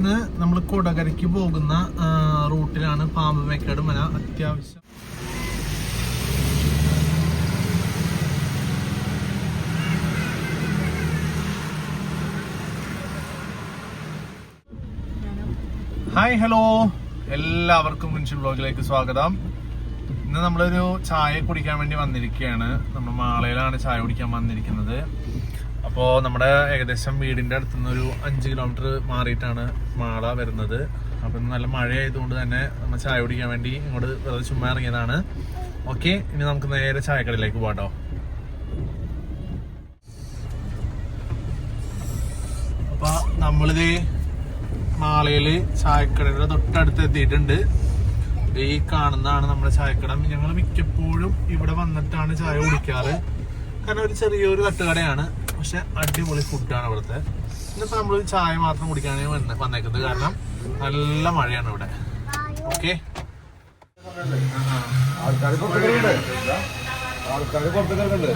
ഇന്ന് നമ്മൾ കൊടകരയ്ക്ക് പോകുന്ന റൂട്ടിലാണ് പാമ്പ് മേക്കാട് മല. അത്യാവശ്യം. Hi hello. എല്ലാവർക്കും മുൻഷി ബ്ലോഗിലേക്ക് സ്വാഗതം. ഇന്ന് നമ്മളൊരു ചായ കുടിക്കാൻ വേണ്ടി വന്നിരിക്കുകയാണ്. നമ്മൾ മാളയിലാണ് ചായ കുടിക്കാൻ വന്നിരിക്കുന്നത്. അപ്പോൾ നമ്മുടെ ഏകദേശം വീടിന്റെ അടുത്തുനിന്ന് ഒരു അഞ്ച് കിലോമീറ്റർ മാറിയിട്ടാണ് മാള വരുന്നത്. അപ്പം നല്ല മഴയായതുകൊണ്ട് തന്നെ നമ്മൾ ചായ കുടിക്കാൻ വേണ്ടി ഇങ്ങോട്ട് വെറുതെ ചുമ്മാ ഇറങ്ങിയതാണ്. ഓക്കെ ഇനി നമുക്ക് നേരെ ചായക്കടയിലേക്ക് പോകാട്ടോ അപ്പൊ നമ്മളിത് മാളയിൽ ചായക്കടയുടെ തൊട്ടടുത്ത് എത്തിയിട്ടുണ്ട്. ഈ കാണുന്നതാണ് നമ്മുടെ ചായക്കട. ഞങ്ങൾ മിക്കപ്പോഴും ഇവിടെ വന്നിട്ടാണ് ചായ കുടിക്കാറ്. കാരണം ഒരു ചെറിയൊരു തട്ടുകടയാണ്. പക്ഷെ അടിപൊളി ഫുഡാണ് ഇവിടുത്തെ ഇന്നിപ്പോ നമ്മൾ ചായ മാത്രം കുടിക്കാനാണ് വന്ന- വന്നേക്കുന്നത്. കാരണം നല്ല മഴയാണ് ഇവിടെ. ഓക്കെ ആൾക്കാർ പുറത്തേക്കുണ്ട് ആൾക്കാർ പുറത്തേക്കുണ്ട്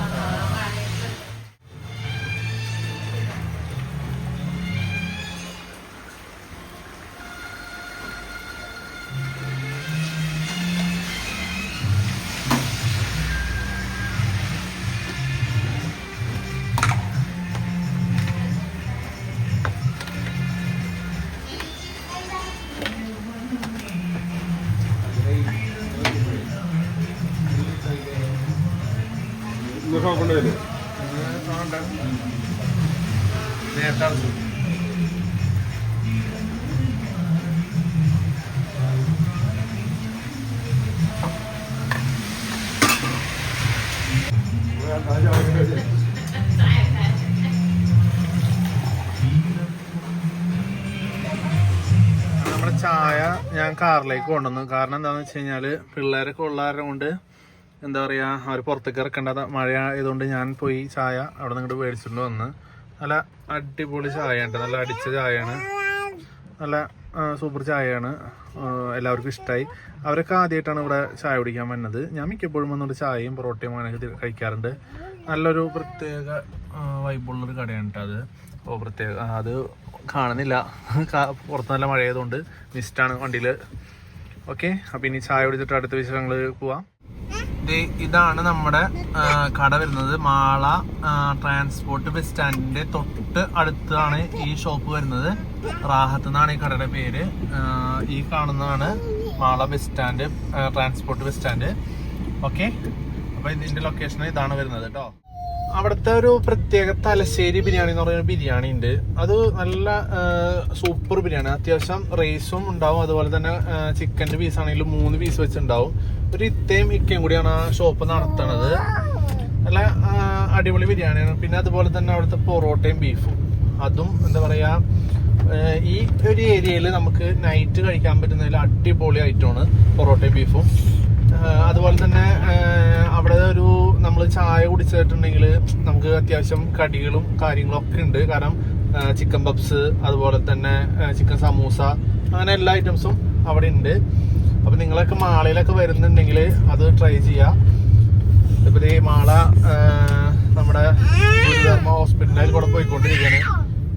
നമ്മുടെ ചായ ഞാൻ കാറിലേക്ക് കൊണ്ടുവന്നു. കാരണം എന്താണെന്ന് വെച്ച് കഴിഞ്ഞാൽ പിള്ളേരൊക്കെ ഉള്ളാരം കൊണ്ട് എന്താ പറയുക അവർ പുറത്തേക്ക് ഇറക്കേണ്ട മഴ ആയതുകൊണ്ട് ഞാൻ പോയി ചായ അവിടെ നിന്ന് മേടിച്ചിട്ട് വന്ന്. നല്ല അടിപൊളി ചായ ഉണ്ട് നല്ല അടിച്ച ചായയാണ്. നല്ല സൂപ്പർ ചായയാണ്. എല്ലാവർക്കും ഇഷ്ടമായി അവരൊക്കെ ആദ്യമായിട്ടാണ് ഇവിടെ ചായ കുടിക്കാൻ വന്നത്. ഞാൻ മിക്കപ്പോഴും വന്നൊരു ചായയും പൊറോട്ടയും അങ്ങനെയൊക്കെ തി- കഴിക്കാറുണ്ട്. നല്ലൊരു പ്രത്യേക വൈബുള്ളൊരു കടയാണ് കേട്ടോ അത്. അപ്പോൾ പ്രത്യേക അത് കാണുന്നില്ല. പുറത്ത് നല്ല മഴയതുകൊണ്ട് മിസ്റ്റാണ് വണ്ടിയിൽ ഓക്കെ അപ്പം ഇനി ചായ കുടിച്ചിട്ട് അടുത്ത വിശേഷങ്ങൾ പോവാം. ഇതാണ് നമ്മുടെ കട വരുന്നത്. മാള ട്രാൻസ്പോർട്ട് ബസ് സ്റ്റാൻഡിന്റെ തൊട്ട് അടുത്താണ് ഈ ഷോപ്പ് വരുന്നത്. റാഹത്ത് എന്നാണ് ഈ കടയുടെ പേര്. ഈ കാണുന്നതാണ് Mala bus stand transport bus stand okay അപ്പൊ ഇതിന്റെ ലൊക്കേഷൻ ഇതാണ് വരുന്നത് കേട്ടോ അവിടുത്തെ ഒരു പ്രത്യേക തലശ്ശേരി ബിരിയാണി എന്ന് പറയുന്ന ബിരിയാണി ഉണ്ട്. അത് നല്ല സൂപ്പർ ബിരിയാണി. അത്യാവശ്യം റൈസും ഉണ്ടാവും. അതുപോലെ തന്നെ ചിക്കന്റെ പീസ് ആണെങ്കിലും മൂന്ന് പീസ് വെച്ചുണ്ടാവും ഒരു ഇത്തയും ഇക്കയും കൂടിയാണ് ആ ഷോപ്പ് നടത്തണത് നല്ല അടിപൊളി ബിരിയാണിയാണ്. പിന്നെ അതുപോലെ തന്നെ അവിടുത്തെ പൊറോട്ടയും ബീഫും അതും എന്താ പറയാ ഈ ഒരു ഏരിയയിൽ നമുക്ക് നൈറ്റ് കഴിക്കാൻ പറ്റുന്നതിൽ അടിപൊളി ഐറ്റമാണ് പൊറോട്ടയും ബീഫും അതുപോലെ തന്നെ അവിടെ ഒരു നമ്മൾ ചായ കുടിച്ചിട്ടുണ്ടെങ്കിൽ നമുക്ക് അത്യാവശ്യം കടികളും കാര്യങ്ങളും ഒക്കെ ഉണ്ട്. കാരണം ചിക്കൻ പപ്സ് അതുപോലെ തന്നെ ചിക്കൻ സമൂസ അങ്ങനെ എല്ലാ ഐറ്റംസും അവിടെ ഉണ്ട്. അപ്പൊ നിങ്ങളൊക്കെ മാളയിലൊക്കെ വരുന്നുണ്ടെങ്കിൽ അത് ട്രൈ ചെയ്യാം. ഇപ്പൊ ഈ മാള നമ്മുടെ ഗുരുധർമ്മ ഹോസ്പിറ്റലിൽ കൂടെ പോയിക്കൊണ്ടിരിക്കുകയാണ്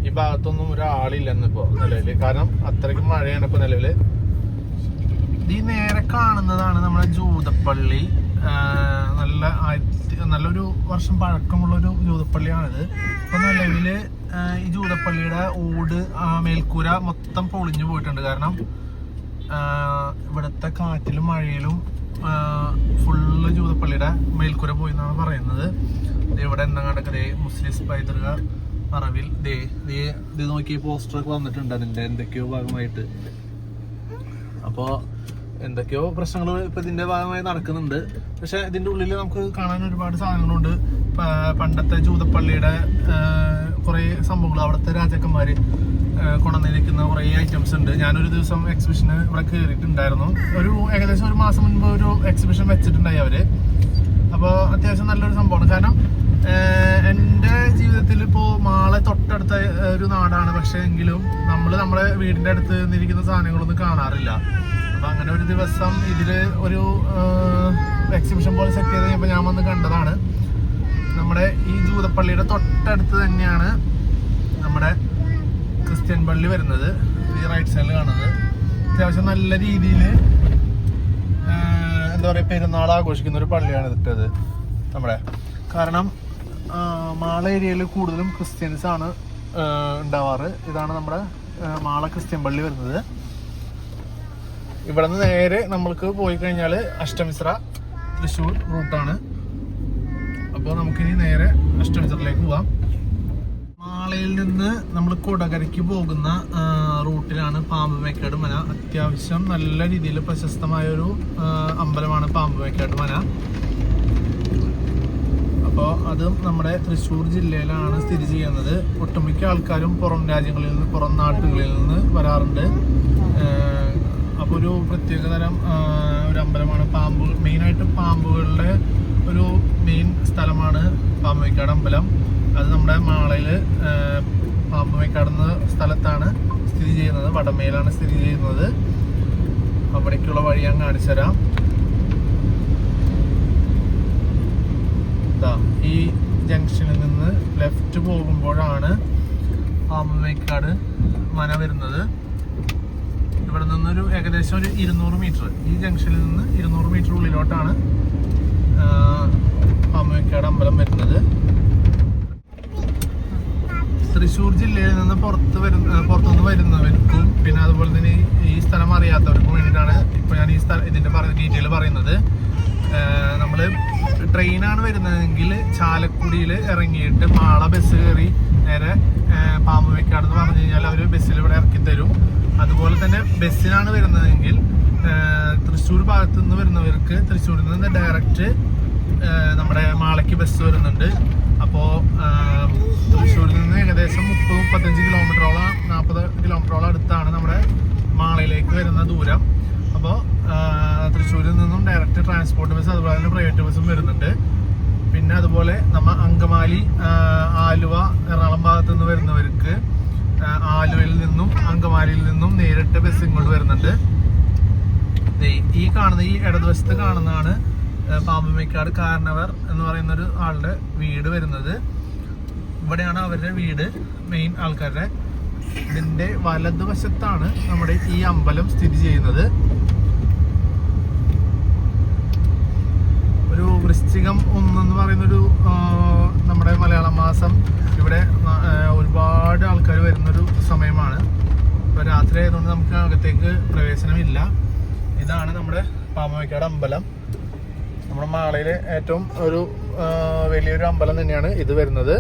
ഈ ഭാഗത്തൊന്നും ഒരാളില്ല ഇന്നിപ്പോ നിലവിൽ. കാരണം അത്രയ്ക്കും മഴയാണ് ഇപ്പൊ നിലവിൽ. ഈ നേരെ കാണുന്നതാണ് നമ്മുടെ ജൂതപ്പള്ളി. നല്ല നല്ലൊരു വർഷം പഴക്കമുള്ള ഒരു ജൂതപ്പള്ളിയാണിത്. ഇപ്പൊ നിലവിൽ ഈ ജൂതപ്പള്ളിയുടെ ഓട് മേൽക്കൂര മൊത്തം പൊളിഞ്ഞു പോയിട്ടുണ്ട്. കാരണം ഇവിടുത്തെ കാറ്റിലും മഴയിലും ഫുള്ള് ജൂതപ്പള്ളിയുടെ മേൽക്കൂര പോയി എന്നാണ് പറയുന്നത് ഇവിടെ എന്തെങ്കിലും ദേ മുസ്ലിം പൈതൃക മറവിൽ ദേ ദേ ഇത് നോക്കി പോസ്റ്ററൊക്കെ വന്നിട്ടുണ്ട് അതിന്റെ എന്തൊക്കെയോ ഭാഗമായിട്ട്. അപ്പോൾ എന്തൊക്കെയോ പ്രശ്നങ്ങൾ ഇപ്പൊ ഇതിന്റെ ഭാഗമായി നടക്കുന്നുണ്ട്. പക്ഷേ ഇതിന്റെ ഉള്ളിൽ നമുക്ക് കാണാൻ ഒരുപാട് സാധനങ്ങളുണ്ട്. പണ്ടത്തെ ജൂതപ്പള്ളിയുടെ കുറേ സംഭവങ്ങൾ അവിടുത്തെ രാജാക്കന്മാര് ആ, കൊണ്ടുവന്നിരിക്കുന്ന കുറേ ഐറ്റംസ് ഉണ്ട്. ഞാനൊരു ദിവസം എക്സിബിഷന് ഇവിടെ കയറിയിട്ടുണ്ടായിരുന്നു ഒരു ഏകദേശം ഒരു മാസം മുൻപ് ഒരു എക്സിബിഷൻ വെച്ചിട്ടുണ്ടായി അവർ. അപ്പോൾ അത്യാവശ്യം നല്ലൊരു സംഭവമാണ്. കാരണം എന്റെ ജീവിതത്തിൽ ഇപ്പോൾ മാളെ തൊട്ടടുത്ത ഒരു നാടാണ്. പക്ഷേ എങ്കിലും നമ്മൾ നമ്മുടെ വീടിന്റെ അടുത്ത് നിന്നിരിക്കുന്ന സാധനങ്ങളൊന്നും കാണാറില്ല. അപ്പം അങ്ങനെ ഒരു ദിവസം ഇതിൽ ഒരു എക്സിബിഷൻ പോലെ സെറ്റ് ചെയ്ത് കഴിഞ്ഞപ്പോൾ ഞാൻ വന്ന് കണ്ടതാണ്. നമ്മുടെ ഈ ജൂതപ്പള്ളിയുടെ തൊട്ടടുത്ത് തന്നെയാണ് നമ്മുടെ ക്രിസ്ത്യൻ പള്ളി വരുന്നത്. ഈ റൈറ്റ് സൈഡിൽ കാണുന്നത്. അത്യാവശ്യം നല്ല രീതിയിൽ എന്താ പറയുക പെരുന്നാൾ ആഘോഷിക്കുന്ന ഒരു പള്ളിയാണ് ഇതിട്ടത് നമ്മുടെ കാരണം മാള ഏരിയയിൽ കൂടുതലും ക്രിസ്ത്യൻസ് ആണ് ഉണ്ടാവാറ്. ഇതാണ് നമ്മുടെ മാള ക്രിസ്ത്യൻ പള്ളി വരുന്നത്. ഇവിടെ നിന്ന് നേരെ നമ്മൾക്ക് പോയി കഴിഞ്ഞാൽ അഷ്ടമിശ്ര തൃശ്ശൂർ റൂട്ടാണ്. അപ്പോൾ നമുക്കിനി നേരെ അഷ്ടമിശ്രയിലേക്ക് പോവാം. മാളയിൽ നിന്ന് നമ്മൾ കൊടകരയ്ക്ക് പോകുന്ന റൂട്ടിലാണ് റൂട്ടിലാണ് പാമ്പുമേക്കാട് മന അത്യാവശ്യം നല്ല രീതിയിൽ പ്രശസ്തമായ ഒരു പാമ്പ് അമ്പലമാണ് പാമ്പുമേക്കാട് മന അപ്പോൾ അതും നമ്മുടെ തൃശ്ശൂർ ജില്ലയിലാണ് സ്ഥിതി ചെയ്യുന്നത്. ഒട്ടുമിക്ക ആൾക്കാരും പുറം രാജ്യങ്ങളിൽ നിന്ന് പുറം നാട്ടുകളിൽ നിന്ന് വരാറുണ്ട്. അപ്പോൾ ഒരു പ്രത്യേക തരം ഒരു അമ്പലമാണ് പാമ്പ്. മെയിനായിട്ട് പാമ്പുകളുടെ ഒരു മെയിൻ സ്ഥലമാണ് പാമ്പുമേക്കാട് അമ്പലം. അത് നമ്മുടെ മാളയിൽ പാമ്പുമേക്കാട് എന്ന സ്ഥലത്താണ് സ്ഥിതി ചെയ്യുന്നത്. വടമേലാണ് സ്ഥിതി ചെയ്യുന്നത്. അവിടേക്കുള്ള വഴി ഞാൻ കാണിച്ചു തരാം. ഈ ജംഗ്ഷനിൽ നിന്ന് ലെഫ്റ്റ് പോകുമ്പോഴാണ് പാമ്പമേക്കാട് മന വരുന്നത്. ഇവിടെ നിന്നൊരു ഏകദേശം ഒരു ഇരുന്നൂറ് മീറ്റർ. ഈ ജംഗ്ഷനിൽ നിന്ന് ഇരുന്നൂറ് മീറ്റർ ഉള്ളിലോട്ടാണ് പാമ്പമേക്കാട് അമ്പലം വരുന്നത് തൃശ്ശൂർ ജില്ലയിൽ നിന്ന് പുറത്ത് വരുന്ന പുറത്തുനിന്ന് വരുന്നവർക്കും പിന്നെ അതുപോലെ തന്നെ ഈ- സ്ഥലം അറിയാത്തവർക്കും വേണ്ടിയിട്ടാണ് ഇപ്പൊ ഞാൻ ഈ സ്ഥലം ഇതിന്റെ ഡീറ്റെയിൽ പറയുന്നത്. നമ്മൾ ട്രെയിനാണ് വരുന്നതെങ്കിൽ ചാലക്കുടിയിൽ ഇറങ്ങിയിട്ട് മാള ബസ് കയറി നേരെ പാമ്പുവെക്കാട് എന്ന് പറഞ്ഞു കഴിഞ്ഞാൽ അവർ ബസ്സിൽ ഇവിടെ ഇറക്കി തരും. അതുപോലെ തന്നെ ബസ്സിനാണ് വരുന്നതെങ്കിൽ തൃശ്ശൂർ ഭാഗത്തു നിന്ന് വരുന്നവർക്ക് തൃശ്ശൂരിൽ നിന്ന് ഡയറക്റ്റ് നമ്മുടെ മാളയ്ക്ക് ബസ് വരുന്നുണ്ട്. അപ്പോൾ തൃശ്ശൂരിൽ നിന്ന് ഏകദേശം മുപ്പത് മുപ്പത്തഞ്ച് കിലോമീറ്ററോളം നാൽപ്പത് കിലോമീറ്ററോളം അടുത്താണ് നമ്മുടെ മാളയിലേക്ക് വരുന്ന ദൂരം. അപ്പോൾ തൃശ്ശൂരിൽ നിന്നും ഡയറക്റ്റ് ട്രാൻസ്പോർട്ട് ബസ് അതുപോലെ തന്നെ പ്രൈവറ്റ് ബസ്സും വരുന്നുണ്ട്. പിന്നെ അതുപോലെ നമ്മ അങ്കമാലി ആലുവ എറണാകുളം ഭാഗത്തു നിന്ന് വരുന്നവർക്ക് ആലുവയിൽ നിന്നും അങ്കമാലിയിൽ നിന്നും നേരിട്ട് ബസ് ഇങ്ങോട്ട് വരുന്നുണ്ട്. ഈ കാണുന്ന ഈ ഇടതുവശത്ത് കാണുന്നതാണ് പാമ്പുമേക്കാട് കാരണവർ എന്ന് പറയുന്ന ഒരു ആളുടെ വീട് വരുന്നത്. ഇവിടെയാണ് അവരുടെ വീട് മെയിൻ ആൾക്കാരുടെ. ഇതിന്റെ വലതുവശത്താണ് നമ്മുടെ ഈ അമ്പലം സ്ഥിതി ചെയ്യുന്നത്. ഒരു വൃശ്ചികം ഒന്നെന്ന് പറയുന്നൊരു നമ്മുടെ മലയാള മാസം. ഇവിടെ ഒരുപാട് ആൾക്കാർ വരുന്നൊരു സമയമാണ്. ഇപ്പൊ രാത്രി ആയതുകൊണ്ട് നമുക്ക് അകത്തേക്ക് പ്രവേശനമില്ല. ഇതാണ് നമ്മുടെ പാമ്പമേക്കാട് അമ്പലം. നമ്മുടെ മാളയിലെ ഏറ്റവും ഒരു വലിയൊരു അമ്പലം തന്നെയാണ് ഇത് വരുന്നത്.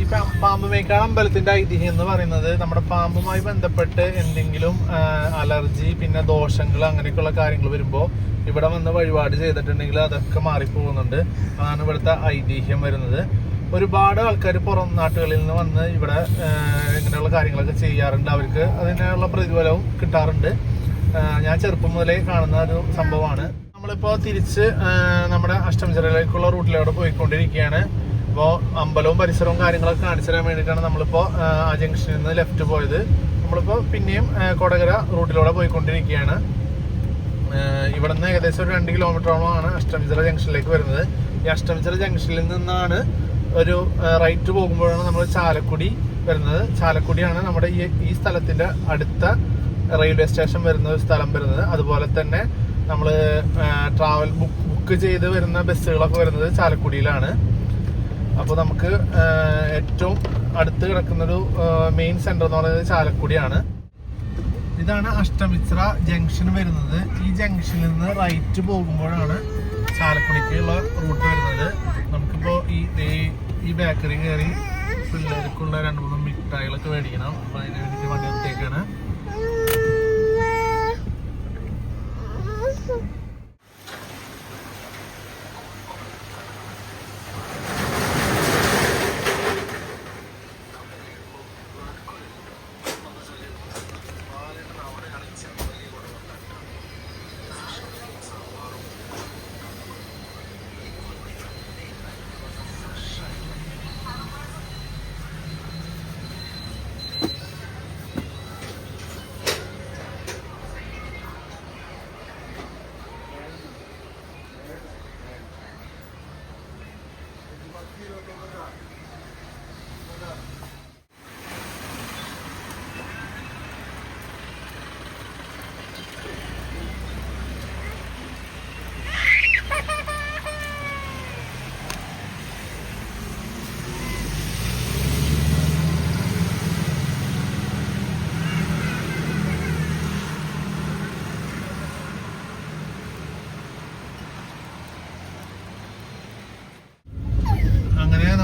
ഈ പാമ്പ് പാമ്പുമേക്കാട് അമ്പലത്തിന്റെ ഐതിഹ്യം എന്ന് പറയുന്നത് നമ്മുടെ പാമ്പുമായി ബന്ധപ്പെട്ട് എന്തെങ്കിലും അലർജി പിന്നെ ദോഷങ്ങൾ അങ്ങനെയൊക്കെയുള്ള കാര്യങ്ങൾ വരുമ്പോൾ ഇവിടെ വന്ന് വഴിപാട് ചെയ്തിട്ടുണ്ടെങ്കിൽ അതൊക്കെ മാറിപ്പോകുന്നുണ്ട്. അതാണ് ഇവിടുത്തെ ഐതിഹ്യം വരുന്നത്. ഒരുപാട് ആൾക്കാർ പുറം നാട്ടുകളിൽ നിന്ന് വന്ന് ഇവിടെ ഇങ്ങനെയുള്ള കാര്യങ്ങളൊക്കെ ചെയ്യാറുണ്ട്. അവർക്ക് അതിനുള്ള പ്രതിഫലവും കിട്ടാറുണ്ട്. ഞാൻ ചെറുപ്പം മുതലേ കാണുന്ന ഒരു സംഭവമാണ്. നമ്മളിപ്പോ തിരിച്ച് നമ്മുടെ അഷ്ടമിച്ചിറയിലേക്കുള്ള റൂട്ടിലൂടെ പോയിക്കൊണ്ടിരിക്കുകയാണ്. അപ്പോൾ അമ്പലവും പരിസരവും കാര്യങ്ങളൊക്കെ കാണിച്ചു തരാൻ വേണ്ടിയിട്ടാണ് നമ്മളിപ്പോൾ ആ, ജംഗ്ഷനിൽ നിന്ന് ലെഫ്റ്റ് പോയത്. നമ്മളിപ്പോൾ പിന്നെയും കൊടകര റൂട്ടിലൂടെ പോയിക്കൊണ്ടിരിക്കുകയാണ്. ഇവിടെ നിന്ന് ഏകദേശം ഒരു രണ്ട് കിലോമീറ്ററോളമാണ് അഷ്ടമിച്ചിറ ജംഗ്ഷനിലേക്ക് വരുന്നത്. ഈ അഷ്ടമിച്ചിറ ജംഗ്ഷനിൽ നിന്നാണ് ഒരു റൈറ്റ് പോകുമ്പോഴാണ് നമ്മൾ ചാലക്കുടി വരുന്നത്. ചാലക്കുടിയാണ് നമ്മുടെ ഈ ഈ സ്ഥലത്തിന്റെ അടുത്ത റെയിൽവേ സ്റ്റേഷൻ വരുന്ന ഒരു സ്ഥലം വരുന്നത്. അതുപോലെ തന്നെ നമ്മൾ ട്രാവൽ ബുക്ക് ബുക്ക് ചെയ്ത് വരുന്ന ബസ്സുകളൊക്കെ വരുന്നത് ചാലക്കുടിയിലാണ്. അപ്പോൾ നമുക്ക് ഏറ്റവും അടുത്ത് കിടക്കുന്നൊരു മെയിൻ സെന്റർ എന്ന് പറയുന്നത് ചാലക്കുടിയാണ്. ഇതാണ് അഷ്ടമിത്ര ജംഗ്ഷൻ വരുന്നത്. ഈ ജംഗ്ഷനിൽ നിന്ന് റൈറ്റ് പോകുമ്പോഴാണ് ചാലക്കുടിക്കുള്ള റൂട്ട് വരുന്നത്. നമുക്കിപ്പോൾ ഈ ഈ ബേക്കറി കയറി പിള്ളേർക്കുള്ള രണ്ട് മൂന്ന് മിഠായികളൊക്കെ മേടിക്കണം. അപ്പോൾ അതിന് വേണ്ടിയിട്ട് വണ്ടി നിർത്തിയേക്കാണ്. isso?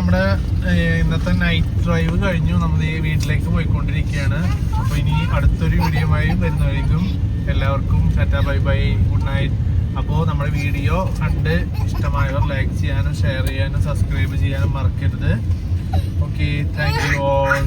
നമ്മുടെ ഇന്നത്തെ നൈറ്റ് ഡ്രൈവ് കഴിഞ്ഞു. നമ്മൾ ഈ വീട്ടിലേക്ക് പോയിക്കൊണ്ടിരിക്കുകയാണ്. അപ്പോൾ ഇനി അടുത്തൊരു വീഡിയോയുമായി വരുന്നതായിരിക്കും എല്ലാവർക്കും Tata bye bye good night അപ്പോൾ നമ്മുടെ വീഡിയോ കണ്ട് ഇഷ്ടമായവർ ലൈക്ക് ചെയ്യാനും ഷെയർ ചെയ്യാനും സബ്സ്ക്രൈബ് ചെയ്യാനും മറക്കരുത്. Okay thank you all